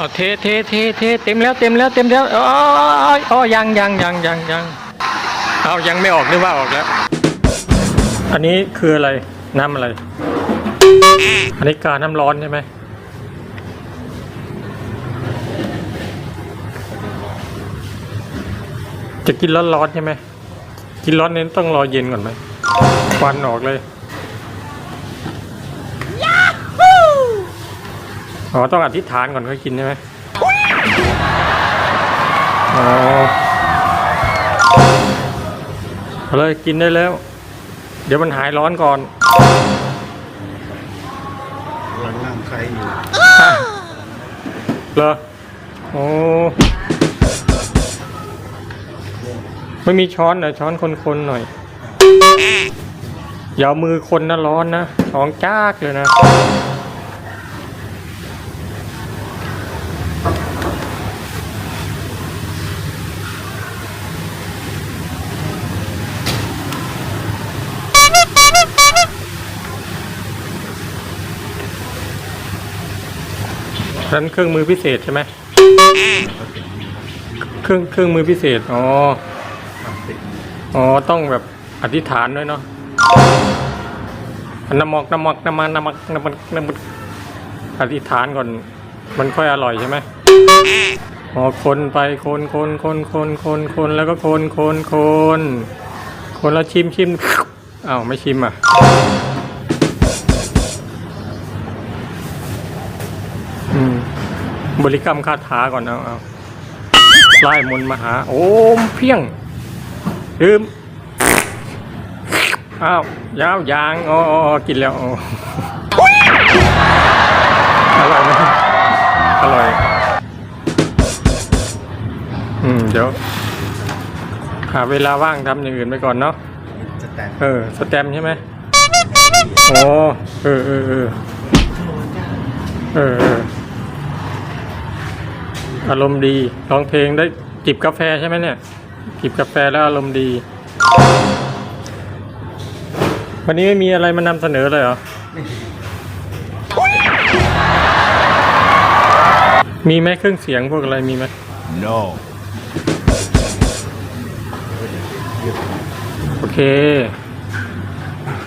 เอาเทเทเทเทเต็มแล้วเต็มแล้วเต็มแล้วอ๋ออ๋อยังยังยังยังยังเอายังไม่ออกนึกว่าออกแล้ว อันนี้คืออะไรน้ำอะไร อันนี้กาน้ำร้อนใช่ไหมจะกินร้อนๆใช่ไหมกินร้อนเนี้ต้องรอเย็นก่อนไหมควันออกเลย อ๋อต้องอธิษฐานก่อนค่อยกินใช่ไหมอ๋อเอาเลยกินได้แล้ว เดี๋ยวมันหายร้อนก่อนกำลังนั่งใครอยู่เหรอโอ้ไม่มีช้อนเหรอช้อนคนๆหน่อยอย่าเอามือคนนะร้อนนะท้องจากเลยนะ นั้นเครื่องมือพิเศษใช่ไหมเครื่องเครื่องมือพิเศษ อ๋อ อ๋อ ต้องแบบอธิษฐานด้วยเนาะน้ำมอกน้ำมอกน้ำมันน้ำมันน้ำมันน้ำมันอธิษฐานก่อน มันค่อยอร่อยใช่ไหมอ๋อ คนไปคนคนคนคนคนคนแล้วก็คนคนคนคนแล้วชิมชิมอ้าวไม่ชิมอะ บริกรรมคาถาก่อนเอาเอาไล่มนต์มาหา โอมเพียงดื่มอ้าวยาวยางอ๋ออ๋ออ๋อกินแล้วอ๋ออร่อยไหมอร่อย อืม เดี๋ยว หาเวลาว่างทำอย่างอื่นไปก่อนเนาะจะแต่งเออ สแตมป์ใช่ไหมโอ้เออเออเออเออเออ อารมณ์ดีร้องเพลงได้จิบกาแฟใช่ไหมเนี่ยจิบกาแฟแล้วอารมณ์ดี วันนี้ไม่มีอะไรมานำเสนอเลยเหรอ มีไหมเครื่องเสียงพวกอะไรมีไหม no โอเค